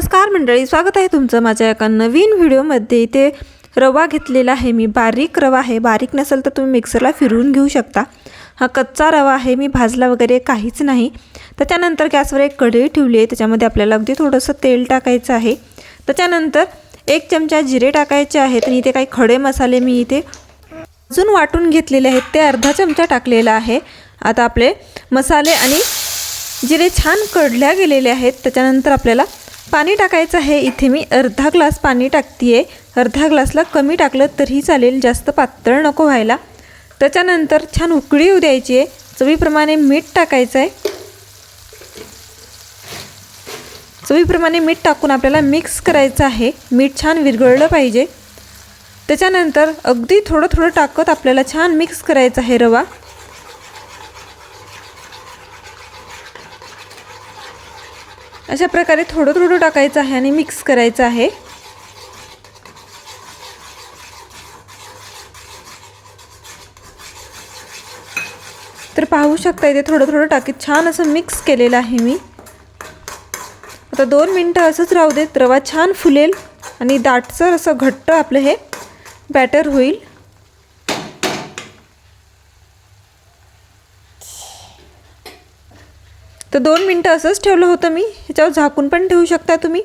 नमस्कार मंडळी स्वागत आहे तुमचं माझ्या एका नवीन व्हिडिओमध्ये. इथे रवा घेतलेला आहे मी बारीक रवा आहे. बारीक नसेल तर तुम्ही मिक्सरला फिरवून घेऊ शकता. हा कच्चा रवा आहे मी भाजला वगैरे काहीच नाही. त्याच्यानंतर गॅसवर एक कढई ठेवली आहे त्याच्यामध्ये आपल्याला अगदी थोडंसं तेल टाकायचं आहे. त्याच्यानंतर एक चमचा जिरे टाकायचे आहेत आणि इथे काही खडे मसाले मी इथे अजून वाटून घेतलेले आहेत. ते अर्धा चमचा टाकलेला आहे. आता आपले मसाले आणि जिरे छान कडल्या गेलेले आहेत. त्याच्यानंतर आपल्याला पाणी टाकायचं आहे. इथे मी अर्धा ग्लास पाणी टाकते आहे ग्लासला कमी टाकलं तरीही चालेल. जास्त पातळ नको व्हायला. त्याच्यानंतर छान उकळी येऊ द्यायची आहे. चवीप्रमाणे मीठ टाकायचं आहे चवीप्रमाणे मीठ टाकून आपल्याला मिक्स करायचं आहे. मीठ छान विरघळलं पाहिजे. त्याच्यानंतर अगदी थोडं थोडं टाकत आपल्याला छान मिक्स करायचं आहे रवा. अशा प्रकारे थोडं थोडं टाकायचं आहे आणि मिक्स करायचं आहे. तर पाहू शकता इथे थोडं थोडं टाकीत छान असं मिक्स केलेलं आहे मी. आता दोन मिनटं असंच राहू देत रवा छान फुलेल आणि दाटसर असं घट्ट आपलं हे बॅटर होईल. तर दोन मिनटं असंच ठेवलं होतं मी. ह्याच्यावर झाकून पण ठेवू शकता तुम्ही.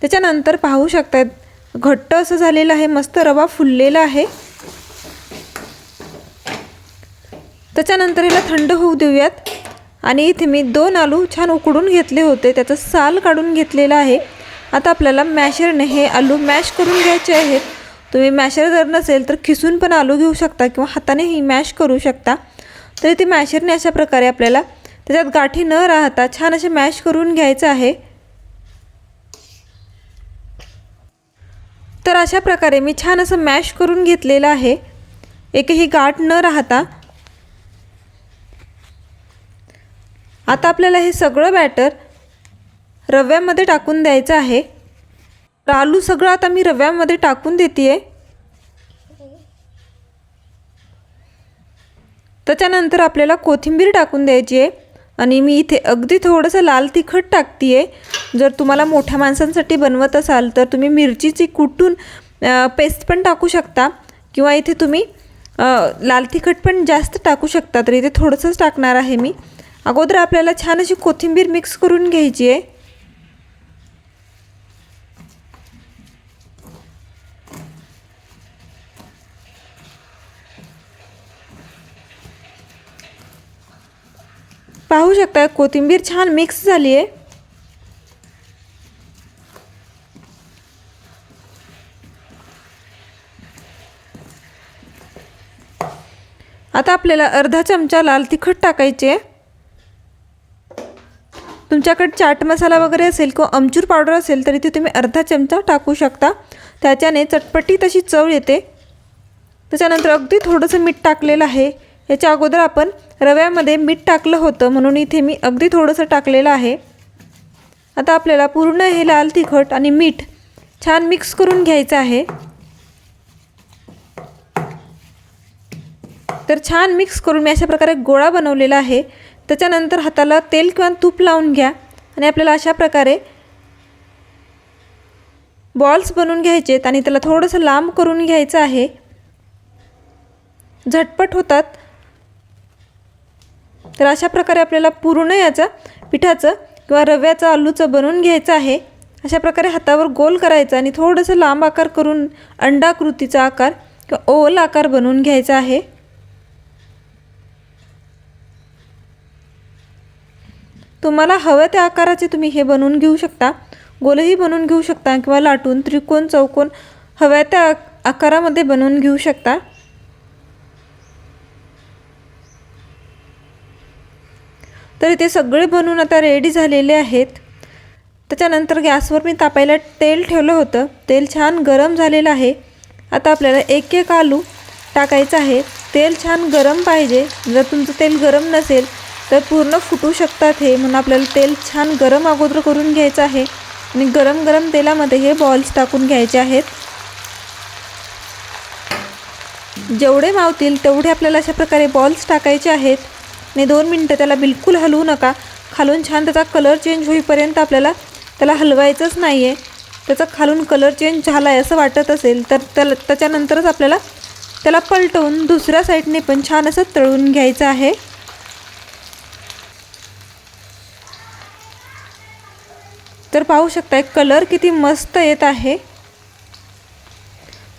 त्याच्यानंतर पाहू शकतायत घट्ट असं झालेलं आहे मस्त रवा फुललेला आहे. त्याच्यानंतर ह्याला थंड होऊ देऊयात. आणि इथे मी दोन आलू छान उकडून घेतले होते. त्याचं साल काढून घेतलेलं आहे. आता आपल्याला मॅशरने हे आलू मॅश करून घ्यायचे आहेत. तुम्ही मॅशर जर नसेल तर खिसून पण आलू घेऊ शकता किंवा हातानेही मॅश करू शकता. तर इथे मॅशरने अशा प्रकारे आपल्याला त्याच्यात गाठी न राहता छान असे मॅश करून घ्यायचं आहे. तर अशा प्रकारे मी छान असं मॅश करून घेतलेलं आहे. एकही गाठ न राहता. आता आपल्याला हे सगळं बॅटर रव्यामध्ये टाकून द्यायचं आहे. तर आलू सगळं आता मी रव्यामध्ये टाकून देते आहे त्याच्यानंतर आपल्याला कोथिंबीर टाकून द्यायची आहे. आणि मी इथे अगदी थोडंसं लाल तिखट टाकते आहे जर तुम्हाला मोठ्या माणसांसाठी बनवत असाल तर तुम्ही मिरचीची कुटून पेस्ट पण टाकू शकता किंवा इथे तुम्ही लाल तिखट पण जास्त टाकू शकता. तर इथे थोडंसंच टाकणार आहे मी. अगोदर आपल्याला छान अशी कोथिंबीर मिक्स करून घ्यायची आहे पाहू शकता कोथिंबीर छान मिक्स झाली आहे आता आपल्याला अर्धा चमचा लाल तिखट टाकायचे. आहे तुमच्याकडे चाट मसाला वगैरे असेल किंवा अमचूर पावडर असेल तर इथे तुम्ही अर्धा चमचा टाकू शकता. त्याच्याने चटपटी तशी चव येते. त्याच्यानंतर अगदी थोडंसं मीठ टाकलेलं आहे. याच्या अगोदर आपण रव्यामध्ये मीठ टाकलं होतं म्हणून इथे मी अगदी थोडंसं टाकलेलं आहे. आता आपल्याला पूर्ण हे लाल तिखट आणि मीठ छान मिक्स करून घ्यायचं आहे. तर छान मिक्स करून मी अशा प्रकारे गोळा बनवलेला आहे. त्याच्यानंतर हाताला तेल किंवा तूप लावून घ्या आणि आपल्याला अशा प्रकारे बॉल्स बनवून घ्यायचेत आणि त्याला थोडंसं लांब करून घ्यायचं आहे. झटपट होतात. तर अशा प्रकारे आपल्याला पूर्ण याचं पिठाचं किंवा रव्याचं आलूचं बनवून घ्यायचं आहे. अशा प्रकारे हातावर गोल करायचा आणि थोडंसं लांब आकार करून अंडाकृतीचा आकार किंवा ओल आकार बनवून घ्यायचा आहे. तुम्हाला हवं त्या आकाराचे तुम्ही हे बनवून घेऊ शकता. गोलही बनवून घेऊ शकता किंवा लाटून त्रिकोण चौकोन हव्या त्या आकारामध्ये बनवून घेऊ शकता. तर इथे सगळे बनवून आता रेडी झालेले आहेत. त्याच्यानंतर गॅसवर मी तापायला तेल ठेवलं होतं. तेल छान गरम झालेलं आहे. आता आपल्याला एक एक आलू टाकायचं आहे. तेल छान गरम पाहिजे. जर तुमचं तेल गरम नसेल तर पूर्ण फुटू शकतात हे. म्हणून आपल्याला तेल छान गरम अगोदर करून घ्यायचं आहे. आणि गरम गरम तेलामध्ये हे बॉल्स टाकून घ्यायचे आहेत. जेवढे मावतील तेवढे आपल्याला अशा प्रकारे बॉल्स टाकायचे आहेत. आणि दोन मिनटं त्याला बिलकुल हलवू नका. खालून छान त्याचा कलर चेंज होईपर्यंत आपल्याला त्याला हलवायचंच नाही आहे त्याचा खालून कलर चेंज झाला आहे असं वाटत असेल तर त्याला त्याच्यानंतरच आपल्याला त्याला पलटवून दुसऱ्या साईडने पण छान असं तळून घ्यायचं आहे. तर पाहू शकताय कलर किती मस्त येत आहे.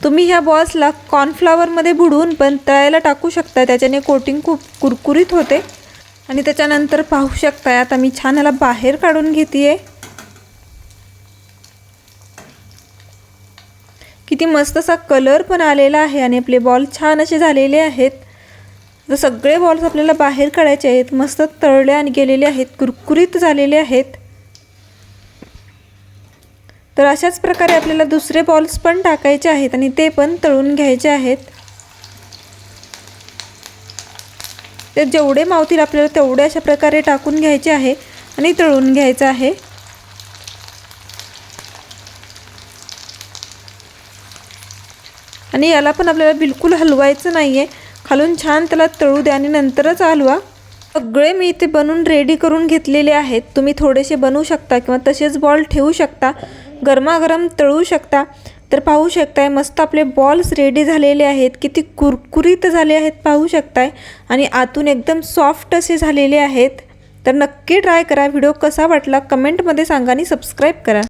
तुम्ही ह्या बॉल्सला कॉर्नफ्लावरमध्ये बुडवून पण तळायला टाकू शकता. त्याच्याने कोटिंग खूप कुरकुरीत होते. आणि त्याच्यानंतर पाहू शकताय आता मी छान ह्याला बाहेर काढून घेते किती मस्त असा कलर पण आलेला आहे आणि आपले बॉल छान असे झालेले आहेत. तर सगळे बॉल्स आपल्याला बाहेर काढायचे आहेत. मस्त तळले आणि गेलेले आहेत. कुरकुरीत झालेले आहेत. तर अशाच प्रकारे आपल्याला दुसरे बॉल्स पण टाकायचे आहेत आणि ते पण तळून घ्यायचे आहेत. ते जेवढे मावतील आपल्याला तेवढे अशा प्रकारे टाकून घ्यायचे आहे आणि तळून घ्यायचं आहे. आणि याला पण आपल्याला बिलकुल हलवायचं नाही आहे खालून छान त्याला तळू द्या आणि नंतरच हलवा. सगळे मी इथे बनवून रेडी करून घेतलेले आहेत. तुम्ही थोडेसे बनवू शकता किंवा तसेच बॉल ठेवू शकता. गरमागरम तळू शकता. तर पाहू शकताय मस्त आपले बॉल्स रेडी झालेले आहेत. किती कुरकुरीत झाले आहेत पाहू शकताय. आणि आतून एकदम सॉफ्ट असे झालेले आहेत. तर नक्की ट्राय करा. व्हिडिओ कसा वाटला कमेंटमध्ये सांगा आणि सबस्क्राईब करा.